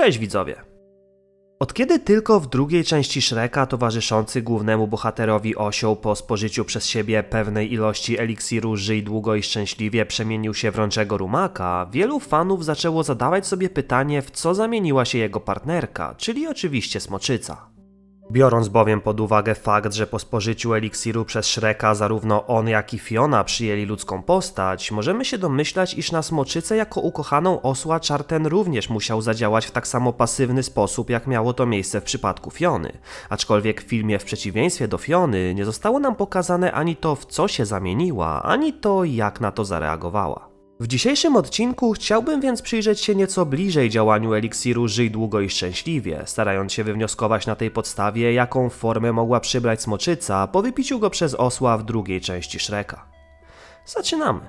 Cześć widzowie! Od kiedy tylko w drugiej części Shreka towarzyszący głównemu bohaterowi osioł po spożyciu przez siebie pewnej ilości eliksiru Żyj długo i szczęśliwie przemienił się w rączego rumaka, wielu fanów zaczęło zadawać sobie pytanie w co zamieniła się jego partnerka, czyli oczywiście smoczyca. Biorąc bowiem pod uwagę fakt, że po spożyciu eliksiru przez Shreka zarówno on jak i Fiona przyjęli ludzką postać, możemy się domyślać, iż na smoczycę jako ukochaną osła Charten również musiał zadziałać w tak samo pasywny sposób, jak miało to miejsce w przypadku Fiony. Aczkolwiek w filmie w przeciwieństwie do Fiony nie zostało nam pokazane ani to, w co się zamieniła, ani to, jak na to zareagowała. W dzisiejszym odcinku chciałbym więc przyjrzeć się nieco bliżej działaniu eliksiru Żyj długo i szczęśliwie, starając się wywnioskować na tej podstawie, jaką formę mogła przybrać smoczyca po wypiciu go przez osła w drugiej części Shreka. Zaczynamy.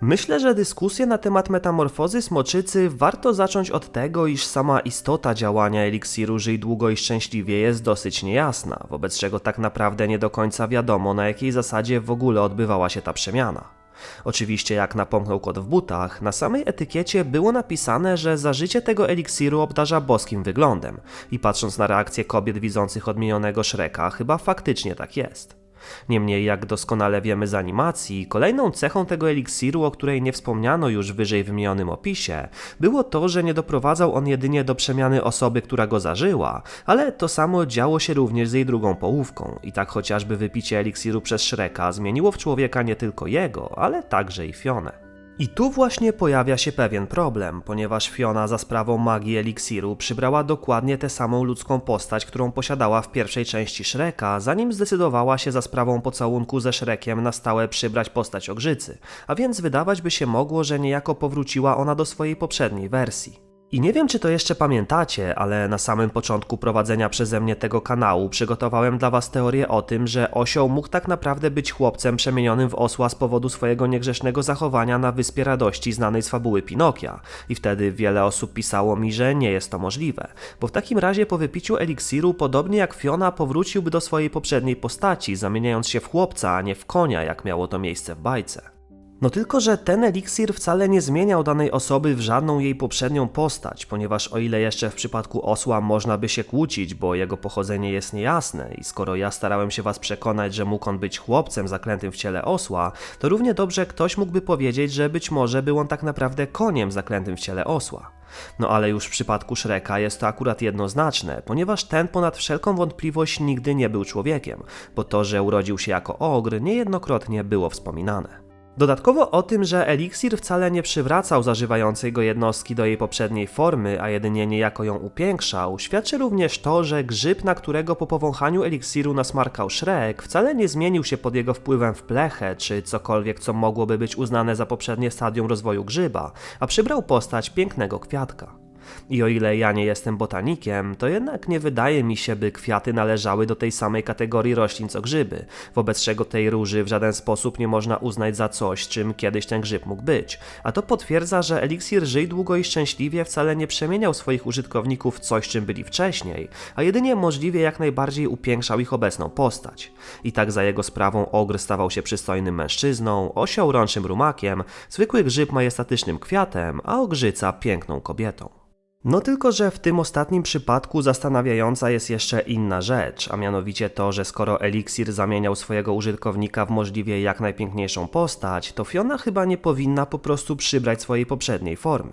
Myślę, że dyskusję na temat metamorfozy smoczycy warto zacząć od tego, iż sama istota działania eliksiru Żyj długo i szczęśliwie jest dosyć niejasna, wobec czego tak naprawdę nie do końca wiadomo, na jakiej zasadzie w ogóle odbywała się ta przemiana. Oczywiście, jak napomknął kot w butach, na samej etykiecie było napisane, że zażycie tego eliksiru obdarza boskim wyglądem i patrząc na reakcję kobiet widzących odmienionego Shreka, chyba faktycznie tak jest. Niemniej, jak doskonale wiemy z animacji, kolejną cechą tego eliksiru, o której nie wspomniano już w wyżej wymienionym opisie, było to, że nie doprowadzał on jedynie do przemiany osoby, która go zażyła, ale to samo działo się również z jej drugą połówką i tak chociażby wypicie eliksiru przez Shreka zmieniło w człowieka nie tylko jego, ale także i Fionę. I tu właśnie pojawia się pewien problem, ponieważ Fiona za sprawą magii eliksiru przybrała dokładnie tę samą ludzką postać, którą posiadała w pierwszej części Shreka, zanim zdecydowała się za sprawą pocałunku ze Shrekiem na stałe przybrać postać Ogrzycy, a więc wydawać by się mogło, że niejako powróciła ona do swojej poprzedniej wersji. I nie wiem, czy to jeszcze pamiętacie, ale na samym początku prowadzenia przeze mnie tego kanału przygotowałem dla Was teorię o tym, że osioł mógł tak naprawdę być chłopcem przemienionym w osła z powodu swojego niegrzesznego zachowania na Wyspie Radości znanej z fabuły Pinokia. I wtedy wiele osób pisało mi, że nie jest to możliwe, bo w takim razie po wypiciu eliksiru, podobnie jak Fiona, powróciłby do swojej poprzedniej postaci, zamieniając się w chłopca, a nie w konia, jak miało to miejsce w bajce. No tylko, że ten eliksir wcale nie zmieniał danej osoby w żadną jej poprzednią postać, ponieważ o ile jeszcze w przypadku osła można by się kłócić, bo jego pochodzenie jest niejasne i skoro ja starałem się was przekonać, że mógł on być chłopcem zaklętym w ciele osła, to równie dobrze ktoś mógłby powiedzieć, że być może był on tak naprawdę koniem zaklętym w ciele osła. No ale już w przypadku Shreka jest to akurat jednoznaczne, ponieważ ten ponad wszelką wątpliwość nigdy nie był człowiekiem, bo to, że urodził się jako ogr, niejednokrotnie było wspominane. Dodatkowo o tym, że eliksir wcale nie przywracał zażywającej go jednostki do jej poprzedniej formy, a jedynie niejako ją upiększał, świadczy również to, że grzyb, na którego po powąchaniu eliksiru nasmarkał Shrek, wcale nie zmienił się pod jego wpływem w plechę, czy cokolwiek, co mogłoby być uznane za poprzednie stadium rozwoju grzyba, a przybrał postać pięknego kwiatka. I o ile ja nie jestem botanikiem, to jednak nie wydaje mi się, by kwiaty należały do tej samej kategorii roślin co grzyby, wobec czego tej róży w żaden sposób nie można uznać za coś, czym kiedyś ten grzyb mógł być. A to potwierdza, że eliksir Żyj długo i szczęśliwie wcale nie przemieniał swoich użytkowników w coś, czym byli wcześniej, a jedynie możliwie jak najbardziej upiększał ich obecną postać. I tak za jego sprawą ogr stawał się przystojnym mężczyzną, osioł rączym rumakiem, zwykły grzyb majestatycznym kwiatem, a ogrzyca piękną kobietą. No tylko, że w tym ostatnim przypadku zastanawiająca jest jeszcze inna rzecz, a mianowicie to, że skoro eliksir zamieniał swojego użytkownika w możliwie jak najpiękniejszą postać, to Fiona chyba nie powinna po prostu przybrać swojej poprzedniej formy.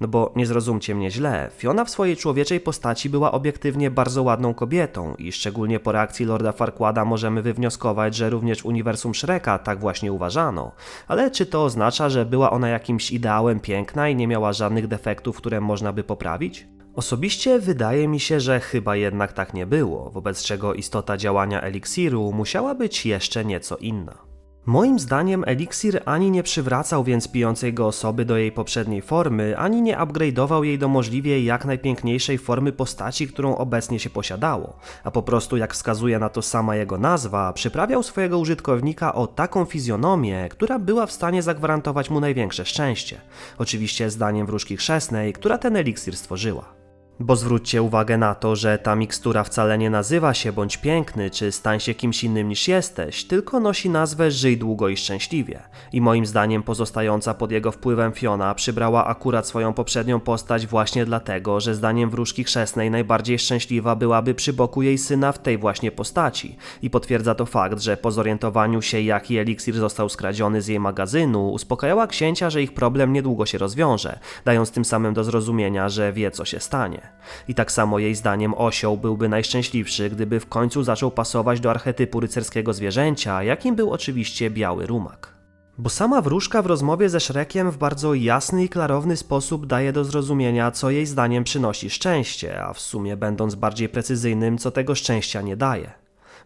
No bo nie zrozumcie mnie źle, Fiona w swojej człowieczej postaci była obiektywnie bardzo ładną kobietą i szczególnie po reakcji Lorda Farquada możemy wywnioskować, że również w uniwersum Shreka tak właśnie uważano. Ale czy to oznacza, że była ona jakimś ideałem piękna i nie miała żadnych defektów, które można by poprawić? Osobiście wydaje mi się, że chyba jednak tak nie było, wobec czego istota działania eliksiru musiała być jeszcze nieco inna. Moim zdaniem eliksir ani nie przywracał więc pijącej go osoby do jej poprzedniej formy, ani nie upgrade'ował jej do możliwie jak najpiękniejszej formy postaci, którą obecnie się posiadało, a po prostu jak wskazuje na to sama jego nazwa, przyprawiał swojego użytkownika o taką fizjonomię, która była w stanie zagwarantować mu największe szczęście. Oczywiście zdaniem wróżki chrzestnej, która ten eliksir stworzyła. Bo zwróćcie uwagę na to, że ta mikstura wcale nie nazywa się bądź piękny, czy stań się kimś innym niż jesteś, tylko nosi nazwę Żyj długo i szczęśliwie. I moim zdaniem pozostająca pod jego wpływem Fiona przybrała akurat swoją poprzednią postać właśnie dlatego, że zdaniem wróżki chrzestnej najbardziej szczęśliwa byłaby przy boku jej syna w tej właśnie postaci. I potwierdza to fakt, że po zorientowaniu się jaki eliksir został skradziony z jej magazynu, uspokajała księcia, że ich problem niedługo się rozwiąże, dając tym samym do zrozumienia, że wie co się stanie. I tak samo jej zdaniem osioł byłby najszczęśliwszy, gdyby w końcu zaczął pasować do archetypu rycerskiego zwierzęcia, jakim był oczywiście biały rumak. Bo sama wróżka w rozmowie ze Szrekiem w bardzo jasny i klarowny sposób daje do zrozumienia, co jej zdaniem przynosi szczęście, a w sumie będąc bardziej precyzyjnym, co tego szczęścia nie daje.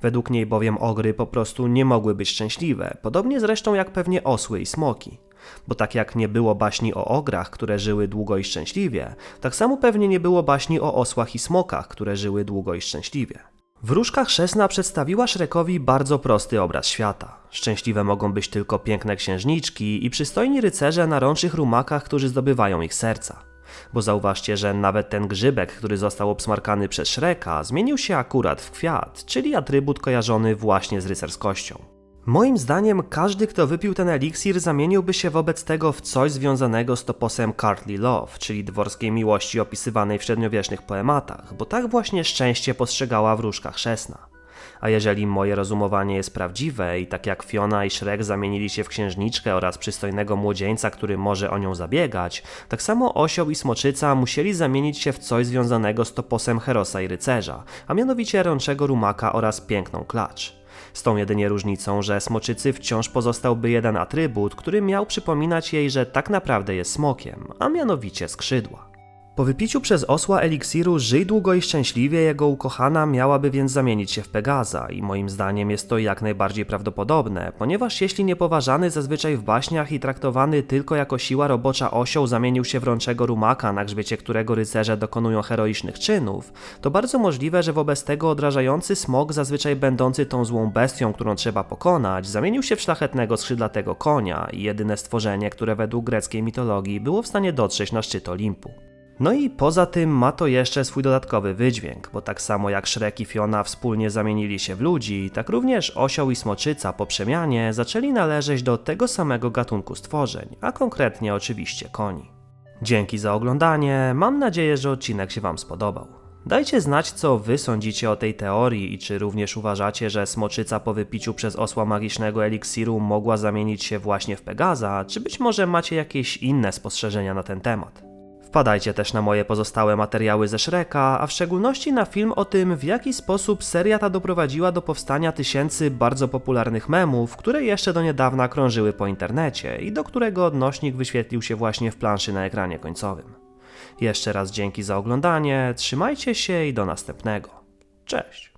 Według niej bowiem ogry po prostu nie mogły być szczęśliwe, podobnie zresztą jak pewnie osły i smoki. Bo tak jak nie było baśni o ograch, które żyły długo i szczęśliwie, tak samo pewnie nie było baśni o osłach i smokach, które żyły długo i szczęśliwie. Wróżka chrzestna przedstawiła Szrekowi bardzo prosty obraz świata. Szczęśliwe mogą być tylko piękne księżniczki i przystojni rycerze na rączych rumakach, którzy zdobywają ich serca. Bo zauważcie, że nawet ten grzybek, który został obsmarkany przez Szreka, zmienił się akurat w kwiat, czyli atrybut kojarzony właśnie z rycerskością. Moim zdaniem każdy, kto wypił ten eliksir, zamieniłby się wobec tego w coś związanego z toposem Courtly Love, czyli dworskiej miłości opisywanej w średniowiecznych poematach, bo tak właśnie szczęście postrzegała wróżka chrzestna. A jeżeli moje rozumowanie jest prawdziwe i tak jak Fiona i Shrek zamienili się w księżniczkę oraz przystojnego młodzieńca, który może o nią zabiegać, tak samo osioł i smoczyca musieli zamienić się w coś związanego z toposem herosa i rycerza, a mianowicie rączego rumaka oraz piękną klacz. Z tą jedynie różnicą, że smoczycy wciąż pozostałby jeden atrybut, który miał przypominać jej, że tak naprawdę jest smokiem, a mianowicie skrzydła. Po wypiciu przez osła eliksiru żyj długo i szczęśliwie jego ukochana miałaby więc zamienić się w Pegaza i moim zdaniem jest to jak najbardziej prawdopodobne, ponieważ jeśli niepoważany zazwyczaj w baśniach i traktowany tylko jako siła robocza osioł zamienił się w rączego rumaka, na grzbiecie którego rycerze dokonują heroicznych czynów, to bardzo możliwe, że wobec tego odrażający smok zazwyczaj będący tą złą bestią, którą trzeba pokonać, zamienił się w szlachetnego skrzydlatego konia i jedyne stworzenie, które według greckiej mitologii było w stanie dotrzeć na szczyt Olimpu. No i poza tym ma to jeszcze swój dodatkowy wydźwięk, bo tak samo jak Shrek i Fiona wspólnie zamienili się w ludzi, tak również osioł i smoczyca po przemianie zaczęli należeć do tego samego gatunku stworzeń, a konkretnie oczywiście koni. Dzięki za oglądanie, mam nadzieję, że odcinek się Wam spodobał. Dajcie znać, co Wy sądzicie o tej teorii i czy również uważacie, że smoczyca po wypiciu przez osła magicznego eliksiru mogła zamienić się właśnie w Pegaza, czy być może macie jakieś inne spostrzeżenia na ten temat. Wpadajcie też na moje pozostałe materiały ze Shreka, a w szczególności na film o tym, w jaki sposób seria ta doprowadziła do powstania tysięcy bardzo popularnych memów, które jeszcze do niedawna krążyły po internecie i do którego odnośnik wyświetlił się właśnie w planszy na ekranie końcowym. Jeszcze raz dzięki za oglądanie, trzymajcie się i do następnego. Cześć!